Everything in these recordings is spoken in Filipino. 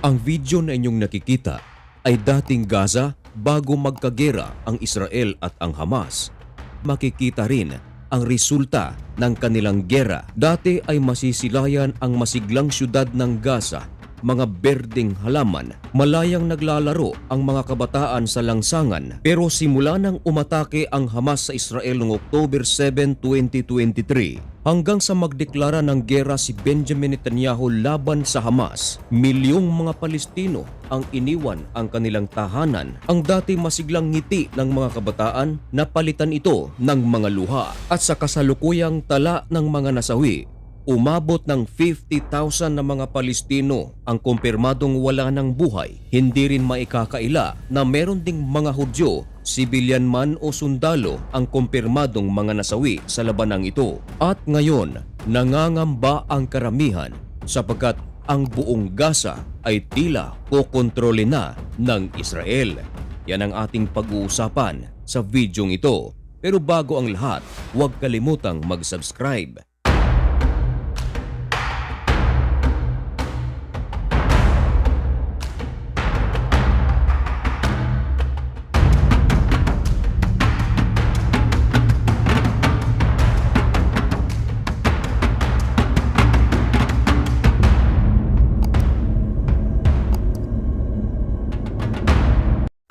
Ang video na inyong nakikita ay dating Gaza bago magkagera ang Israel at ang Hamas. Makikita rin ang resulta ng kanilang gera. Dati ay masisilayan ang masiglang syudad ng Gaza, mga berdeng halaman. Malayang naglalaro ang mga kabataan sa langsangan. Pero simula nang umatake ang Hamas sa Israel noong October 7, 2023, hanggang sa magdeklara ng gera si Benjamin Netanyahu laban sa Hamas, milyong mga Palestino ang iniwan ang kanilang tahanan. Ang dati masiglang ngiti ng mga kabataan, napalitan ito ng mga luha. At sa kasalukuyang tala ng mga nasawi, umabot ng 50,000 na mga Palestino ang kumpirmadong wala ng buhay. Hindi rin maikakaila na meron ding mga Hudyo, sibilyan man o sundalo ang kumpirmadong mga nasawi sa labanang ito. At ngayon, nangangamba ang karamihan sapagkat ang buong Gaza ay tila kokontrole na ng Israel. Yan ang ating pag-uusapan sa videong ito. Pero bago ang lahat, huwag kalimutang mag-subscribe.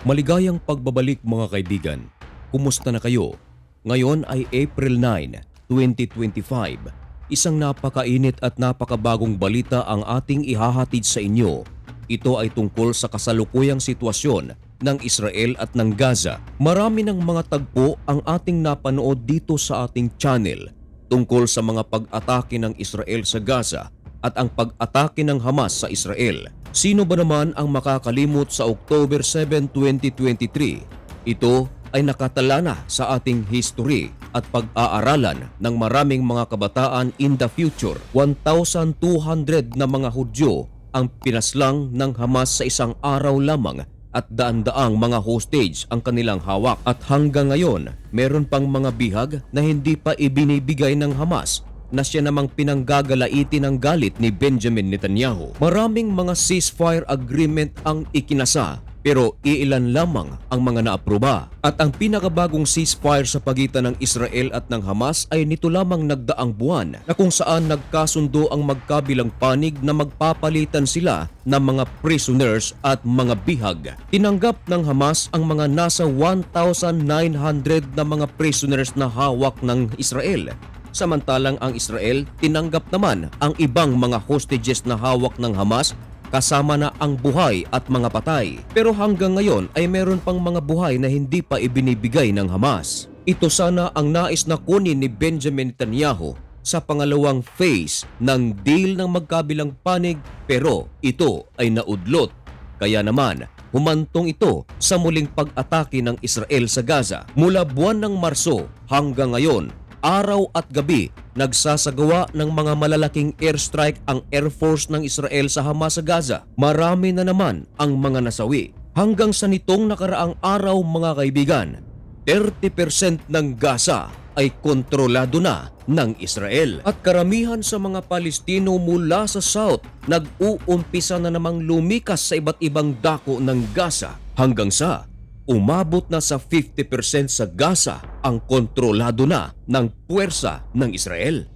Maligayang pagbabalik mga kaibigan. Kumusta na kayo? Ngayon ay April 9, 2025. Isang napakainit at napakabagong balita ang ating ihahatid sa inyo. Ito ay tungkol sa kasalukuyang sitwasyon ng Israel at ng Gaza. Marami ng mga tagpo ang ating napanood dito sa ating channel tungkol sa mga pag-atake ng Israel sa Gaza at ang pag-atake ng Hamas sa Israel. Sino ba naman ang makakalimot sa October 7, 2023? Ito ay nakatala na sa ating history at pag-aaralan ng maraming mga kabataan in the future. 1,200 na mga Hudyo ang pinaslang ng Hamas sa isang araw lamang at daan-daang mga hostage ang kanilang hawak at hanggang ngayon meron pang mga bihag na hindi pa ibinibigay ng Hamas na siya namang pinanggagalaitin ng galit ni Benjamin Netanyahu. Maraming mga ceasefire agreement ang ikinasa pero iilan lamang ang mga naaproba. At ang pinakabagong ceasefire sa pagitan ng Israel at ng Hamas ay nito lamang nagdaang buwan na kung saan nagkasundo ang magkabilang panig na magpapalitan sila ng mga prisoners at mga bihag. Tinanggap ng Hamas ang mga nasa 1,900 na mga prisoners na hawak ng Israel Samantalang ang Israel tinanggap naman ang ibang mga hostages na hawak ng Hamas kasama na ang buhay at mga patay. Pero hanggang ngayon ay meron pang mga buhay na hindi pa ibinibigay ng Hamas. Ito sana ang nais na kunin ni Benjamin Netanyahu sa pangalawang phase ng deal ng magkabilang panig pero ito ay naudlot. Kaya naman, humantong ito sa muling pag-atake ng Israel sa Gaza. Mula buwan ng Marso hanggang ngayon, araw at gabi nagsasagawa ng mga malalaking airstrike ang Air Force ng Israel sa Hamas sa Gaza. Marami na naman ang mga nasawi. Hanggang sa nitong nakaraang araw mga kaibigan, 30% ng Gaza ay kontrolado na ng Israel. At karamihan sa mga Palestino mula sa South nag-uumpisa na namang lumikas sa iba't ibang dako ng Gaza hanggang sa umabot na sa 50% sa Gaza ang kontrolado na ng puwersa ng Israel.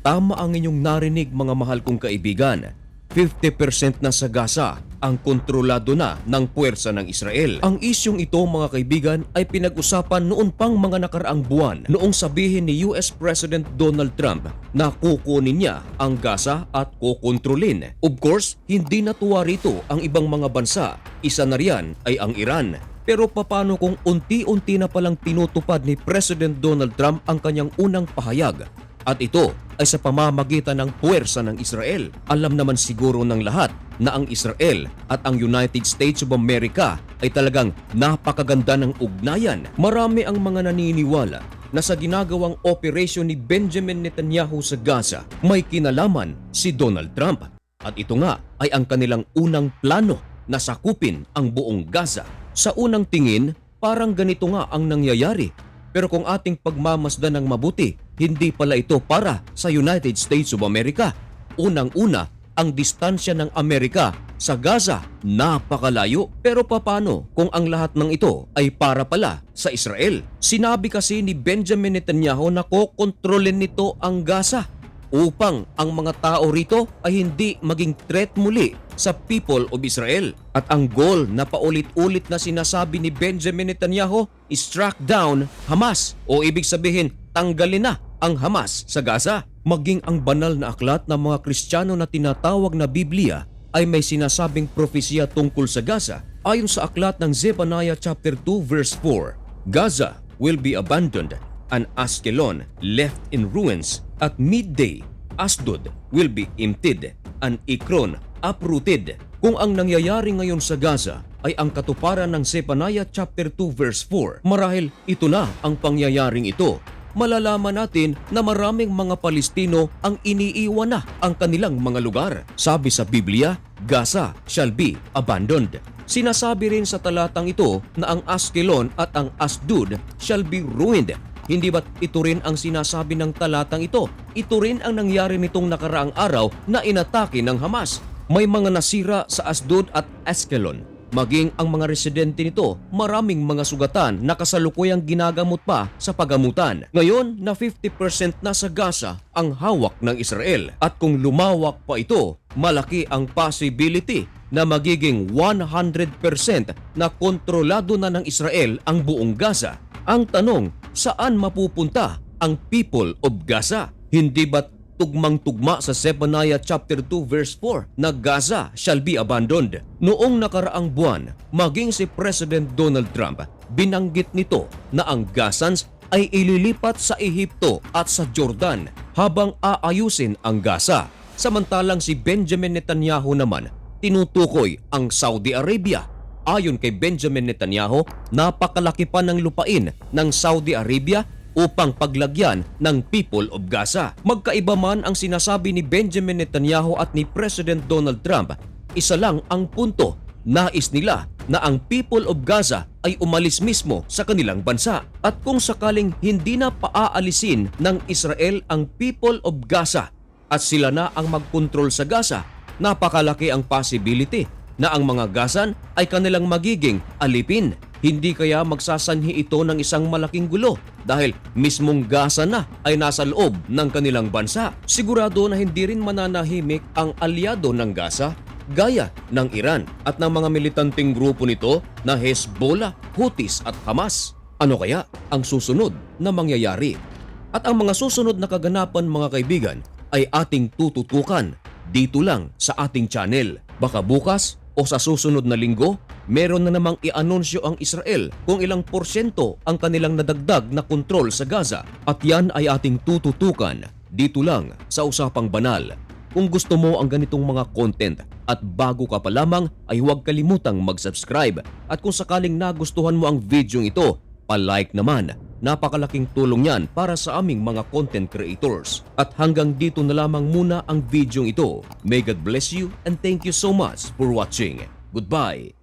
Tama ang inyong narinig mga mahal kong kaibigan. 50% na sa Gaza ang kontrolado na ng puwersa ng Israel. Ang isyong ito mga kaibigan ay pinag-usapan noon pang mga nakaraang buwan noong sabihin ni US President Donald Trump na kukunin niya ang Gaza at kukontrolin. Of course, hindi natuwa rito ang ibang mga bansa. Isa na riyan ay ang Iran. Pero papano kung unti-unti na palang tinutupad ni President Donald Trump ang kanyang unang pahayag at ito ay sa pamamagitan ng puwersa ng Israel. Alam naman siguro ng lahat na ang Israel at ang United States of America ay talagang napakaganda ng ugnayan. Marami ang mga naniniwala na sa ginagawang operasyon ni Benjamin Netanyahu sa Gaza may kinalaman si Donald Trump. At ito nga ay ang kanilang unang plano na sakupin ang buong Gaza. Sa unang tingin, parang ganito nga ang nangyayari pero kung ating pagmamasdan ng mabuti, hindi pala ito para sa United States of America. Unang-una ang distansya ng Amerika sa Gaza napakalayo. Pero papano kung ang lahat ng ito ay para pala sa Israel? Sinabi kasi ni Benjamin Netanyahu na kokontrolin nito ang Gaza upang ang mga tao rito ay hindi maging threat muli sa people of Israel. At ang goal na paulit-ulit na sinasabi ni Benjamin Netanyahu is track down Hamas o ibig sabihin tanggalin na ang Hamas sa Gaza. Maging ang banal na aklat ng mga Kristiyano na tinatawag na Biblia ay may sinasabing propesya tungkol sa Gaza ayon sa aklat ng Zephaniah chapter 2 verse 4. Gaza will be abandoned and Askelon left in ruins. At midday, Asdod will be emptied and Ekron uprooted. Kung ang nangyayari ngayon sa Gaza ay ang katuparan ng Zephaniah chapter 2 verse 4, marahil ito na ang pangyayaring ito malalaman natin na maraming mga Palestino ang iniiwan na ang kanilang mga lugar. Sabi sa Biblia, Gaza shall be abandoned. Sinasabi rin sa talatang ito na ang Askelon at ang Asdod shall be ruined. Hindi ba't ito rin ang sinasabi ng talatang ito? Ito rin ang nangyari nitong nakaraang araw na inatake ng Hamas. May mga nasira sa Asdod at Askelon Maging ang mga residente nito, maraming mga sugatan na kasalukuyang ginagamot pa sa pagamutan. Ngayon na 50% na sa Gaza ang hawak ng Israel. At kung lumawak pa ito, malaki ang possibility na magiging 100% na kontrolado na ng Israel ang buong Gaza. Ang tanong, saan mapupunta ang people of Gaza? Hindi ba't tugmang-tugma sa Zephaniah chapter 2 verse 4 na Gaza shall be abandoned. Noong nakaraang buwan, maging si President Donald Trump, binanggit nito na ang Gazans ay ililipat sa Ehipto at sa Jordan habang aayusin ang Gaza. Samantalang si Benjamin Netanyahu naman tinutukoy ang Saudi Arabia. Ayon kay Benjamin Netanyahu, napakalaki pa ng lupain ng Saudi Arabia upang paglagyan ng people of Gaza. Magkaiba man ang sinasabi ni Benjamin Netanyahu at ni President Donald Trump, isa lang ang punto. Nais nila na ang people of Gaza ay umalis mismo sa kanilang bansa. At kung sakaling hindi na paaalisin ng Israel ang people of Gaza at sila na ang magkontrol sa Gaza, napakalaki ang possibility na ang mga Gazan ay kanilang magiging alipin. Hindi kaya magsasanhi ito ng isang malaking gulo dahil mismong Gaza na ay nasa loob ng kanilang bansa. Sigurado na hindi rin mananahimik ang alyado ng Gaza gaya ng Iran at ng mga militanteng grupo nito na Hezbollah, Houthis at Hamas. Ano kaya ang susunod na mangyayari? At ang mga susunod na kaganapan mga kaibigan ay ating tututukan dito lang sa ating channel. Baka bukas o sa susunod na linggo, meron na namang i-anunsyo ang Israel kung ilang porsyento ang kanilang nadagdag na kontrol sa Gaza. At yan ay ating tututukan dito lang sa Usapang Banal. Kung gusto mo ang ganitong mga content at bago ka pa lamang ay huwag kalimutang mag-subscribe. At kung sakaling nagustuhan mo ang video ito, palike naman. Napakalaking tulong yan para sa aming mga content creators. At hanggang dito na lamang muna ang video ito. May God bless you and thank you so much for watching. Goodbye.